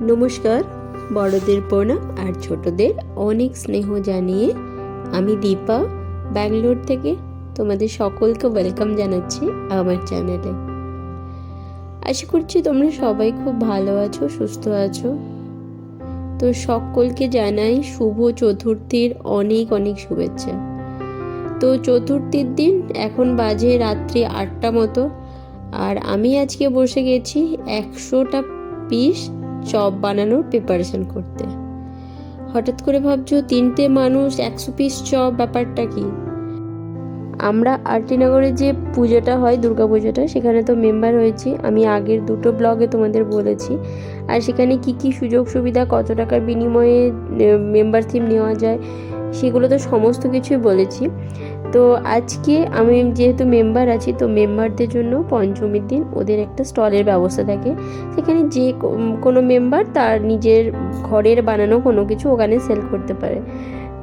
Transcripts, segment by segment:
নমস্কার। বড়দের প্রণাম আর ছোটদের অনেক স্নেহ জানিয়ে আমি দীপা, ব্যাঙ্গালোর থেকে তোমাদের সকলকে ওয়েলকাম জানাচ্ছি আমার চ্যানেলে আশা করছি তোমরা সবাই খুব ভালো আছো, সুস্থ আছো। তো সকলকে জানাই শুভ চতুর্থীর অনেক অনেক শুভেচ্ছা। তো চতুর্থীর দিন এখন বাজে রাত্রি আটটা মতো। আর আমি আজকে বসে গেছি একশোটা পিস চপ বানানোর প্রিপারেশন করতে। হঠাৎ করে ভাবছ তিনটে মানুষ একশো পিস চপ, ব্যাপারটা কি? আমরা আরটিনগরে যে পুজোটা হয়, দুর্গা পুজোটা, সেখানে তো মেম্বার হয়েছি। আমি আগের দুটো ব্লগে তোমাদের বলেছি। আর সেখানে কি কি সুযোগ সুবিধা, কত টাকার বিনিময়ে মেম্বার থিম নেওয়া যায়, সেগুলো তো সমস্ত কিছুই বলেছি। তো আজকে আমি যেহেতু মেম্বার আছি, তো মেম্বারদের জন্য পঞ্চমীর দিন ওদের একটা স্টলের ব্যবস্থা থাকে। সেখানে যে কোনো মেম্বার তার নিজের ঘরের বানানো কোনো কিছু ওখানে সেল করতে পারে।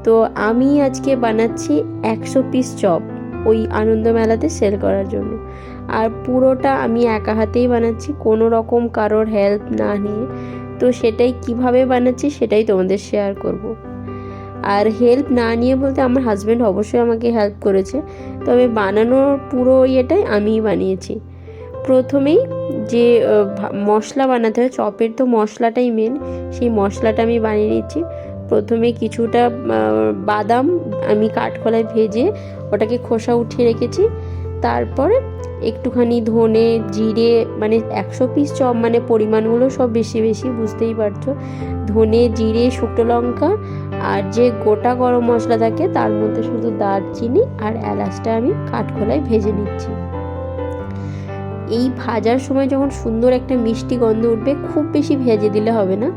তো আমি আজকে বানাচ্ছি একশো পিস চপ ওই আনন্দ মেলাতে সেল করার জন্য। আর পুরোটা আমি একা হাতেই বানাচ্ছি, কোনো রকম কারোর হেল্প না নিয়ে। তো সেটাই কীভাবে বানাচ্ছি সেটাই তোমাদের শেয়ার করব। আর হেল্প না নিয়ে বলতে আমার হাজব্যান্ড অবশ্যই আমাকে হেল্প করেছে। তবে বানানোর পুরো ইয়েটাই আমিই বানিয়েছি। প্রথমেই যে মশলা বানাতে হয়, চপের তো মশলাটাই মেন সেই মশলাটা আমি বানিয়ে নিচ্ছি। প্রথমে কিছুটা বাদাম আমি কাঠকলায় ভেজে ওটাকে খোসা উঠিয়ে রেখেছি। তারপরে একটুখানি ধনে, জিরে মানে একশো পিস চপ মানে পরিমাণগুলো সব বেশি বেশি, বুঝতেই পারছ। ধনে, জিরে, শুকনো লঙ্কা আর যে গোটা গরম মশলা থাকে, তার মধ্যে শুধু দারচিনি আর এলাচটা আমি কাঠখোলায় ভেজে নিচ্ছি। এই ভাজার সময় যখন সুন্দর একটা মিষ্টি গন্ধ উঠবে, খুব বেশি ভেজে দিলে হবে না,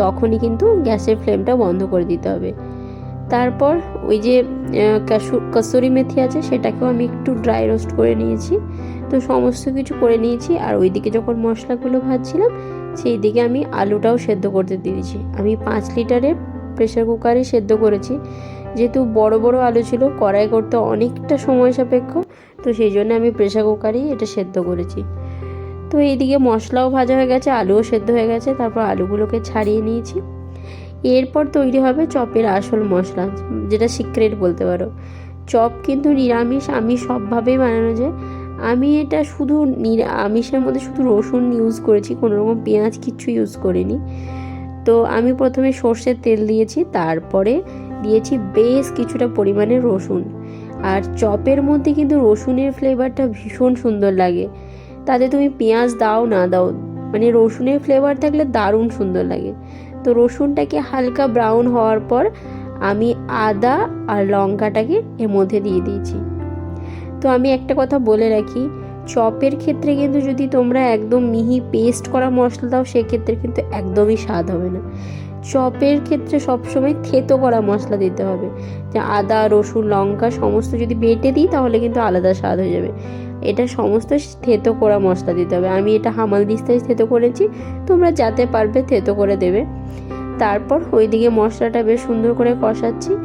তখনই কিন্তু গ্যাসের ফ্লেমটা বন্ধ করে দিতে হবে। তারপর ওই যে কসুরি মেথি আছে, সেটাকেও আমি একটু ড্রাই রোস্ট করে নিয়েছি। তো সমস্ত কিছু করে নিয়েছি, আর ওইদিকে যখন মশলাগুলো ভাজছিলাম সেই দিকে আমি আলুটাও সেদ্ধ করতে দিয়েছি। আমি পাঁচ লিটারের প্রেশার কুকারে সেদ্ধ করেছি। যেহেতু বড় বড় আলু ছিল, কড়াই করতে অনেকটা সময় সাপেক্ষ, তো সেই জন্য আমি প্রেশার কুকারেই এটা সেদ্ধ করেছি। তো এইদিকে মশলাও ভাজা হয়ে গেছে, আলুও সেদ্ধ হয়ে গেছে, তারপর আলুগুলোকে ছাড়িয়ে নিয়েছি। এরপর তৈরি হবে চপের আসল মশলা, যেটা সিক্রেট বলতে পারো। চপ কিন্তু নিরামিষ, আমি সবভাবেই বানানো যায়। আমি এটা শুধু আমিষের মধ্যে শুধু রসুন ইউজ করেছি কোনো রকম পেঁয়াজ কিচ্ছু ইউজ করিনি। তো আমি প্রথমে সর্ষের তেল দিয়েছি, তারপরে দিয়েছি বেশ কিছুটা পরিমাণে রসুন। আর চপের মধ্যে কিন্তু রসুনের ফ্লেভারটা ভীষণ সুন্দর লাগে। তাতে তুমি পেঁয়াজ দাও, না দাও মানে রসুনের ফ্লেভার থাকলে দারুণ সুন্দর লাগে। তো রসুনটাকে হালকা ব্রাউন হওয়ার পর আমি আদা আর লঙ্কাটাকে এর মধ্যে দিয়ে দিয়েছি। তো আমি একটা কথা বলে রাখি চপের ক্ষেত্রে কিন্তু যদি তোমরা একদম মিহি পেস্ট করা মশলা দাও, সেক্ষেত্রে কিন্তু একদমই স্বাদ হবে না। চপের ক্ষেত্রে সবসময় থেতো করা মশলা দিতে হবে। যে আদা, রসুন, লঙ্কা সমস্ত যদি বেটে দিই, তাহলে কিন্তু আলাদা স্বাদ হয়ে যাবে। এটা সমস্ত থেতো করা মশলা দিতে হবে। আমি এটা হামাল দিস্তায় থেতো করেছি, তোমরা যাতে পারবে থেতো করে দেবে। তারপর ওইদিকে মশলাটা বেশ সুন্দর করে কষাচ্ছি।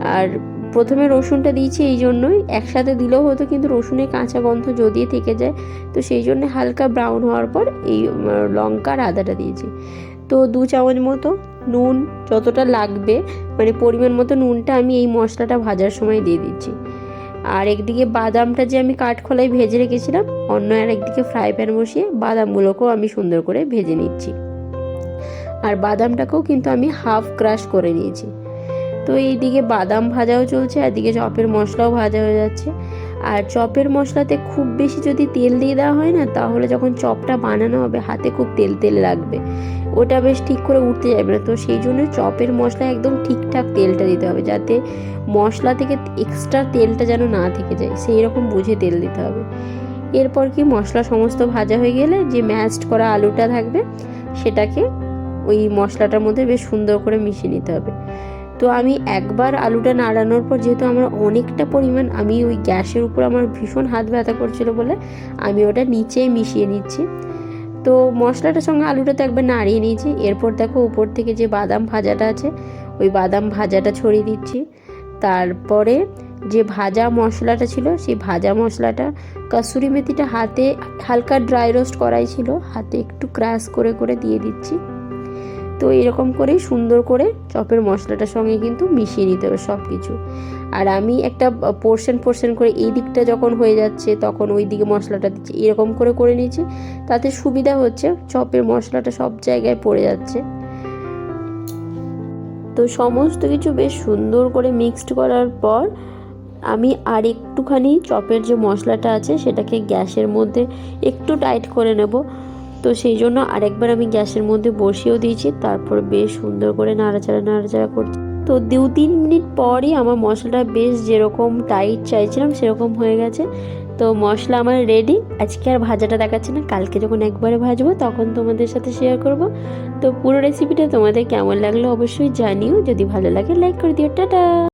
আর প্রথমে রসুনটা দিয়েছি এই জন্যই। একসাথে দিলেও হতো, কিন্তু রসুনের কাঁচা গন্ধ যদি থেকে যায়, তো সেই জন্য হালকা ব্রাউন হওয়ার পর এই লঙ্কার আদাটা দিয়েছি। তো দু চামচ মতো নুন যতটা লাগবে মানে পরিমাণ মতো নুনটা আমি এই মশলাটা ভাজার সময় দিয়ে দিচ্ছি। আর একদিকে বাদামটা যে আমি কাঠখোলায় ভেজে রেখেছিলাম, অন্য আর একদিকে ফ্রাই প্যান বসিয়ে বাদামগুলোকেও আমি সুন্দর করে ভেজে নিচ্ছি। আর বাদামটাকেও কিন্তু আমি হাফ ক্রাশ করে নিয়েছি। তো এইদিকে বাদাম ভাজাও চলছে, আর এদিকে চপের মশলাও ভাজা হয়ে যাচ্ছে। আর চপের মশলাতে খুব বেশি যদি তেল দিয়ে দেওয়া হয় না, তাহলে যখন চপটা বানানো হবে, হাতে খুব তেল তেল লাগবে। ওটা বেশ ঠিক করে উঠতে যাবে না। তো সেই জন্য চপের মশলা একদম ঠিকঠাক তেলটা দিতে হবে, যাতে মশলা থেকে এক্সট্রা তেলটা যেন না থেকে যায়। সেই রকম বুঝে তেল দিতে হবে। এরপর কি মশলা সমস্ত ভাজা হয়ে গেলে যে ম্যাশড করা আলুটা থাকবে, সেটাকে ওই মশলাটার মধ্যে বেশ সুন্দর করে মিশিয়ে নিতে হবে। তো আমি একবার আলুটা নাড়ানোর পর, যেহেতু আমার অনেকটা পরিমাণ, আমি ওই গ্যাসের উপর আমার ভীষণ হাত ব্যথা করছিল বলে আমি ওটা নিচেই মিশিয়ে নিচ্ছি। তো মশলাটার সঙ্গে আলুটা তো একবার নাড়িয়ে নিয়েছি। এরপর দেখো উপর থেকে যে বাদাম ভাজাটা আছে, ওই বাদাম ভাজাটা ছড়িয়ে দিচ্ছি। তারপরে যে ভাজা মশলাটা ছিল, সেই ভাজা মশলাটা কসুরি মেথিটা হাতে হালকা ড্রাই রোস্ট করাই ছিল, হাতে একটু ক্রাশ করে করে দিয়ে দিচ্ছি। তো এরকম করেই সুন্দর করে চপের মশলাটার সঙ্গে কিন্তু মিশিয়ে নিতে হবে সব কিছু আর আমি একটা পোর্শন পোর্শন করে এই দিকটা যখন হয়ে যাচ্ছে, তখন ওই দিকে মশলাটা দিচ্ছি। এরকম করে করে নিয়েছি, তাতে সুবিধা হচ্ছে চপের মশলাটা সব জায়গায় পড়ে যাচ্ছে। তো সমস্ত কিছু বেশ সুন্দর করে মিক্সড করার পর আমি আর একটুখানি চপের যে মশলাটা আছে, সেটাকে গ্যাসের মধ্যে একটু টাইট করে নেব। তো সেই জন্য আরেকবার আমি গ্যাসের মধ্যে বসিয়েও দিয়েছি, তারপর বেশ সুন্দর করে নাড়াচাড়া নাড়াচাড়া করছি। তো দু তিন মিনিট পরই আমার মশলাটা বেশ যেরকম টাইট চাইছিলাম, সেরকম হয়ে গেছে। তো মশলা আমার রেডি আজকে আর ভাজাটা দেখাচ্ছে না, কালকে যখন একবারে ভাজবো তখন তোমাদের সাথে শেয়ার করব। তো পুরো রেসিপিটা তোমাদের কেমন লাগল অবশ্যই জানিও, যদি ভালো লাগে লাইক করে দিও, টাটা!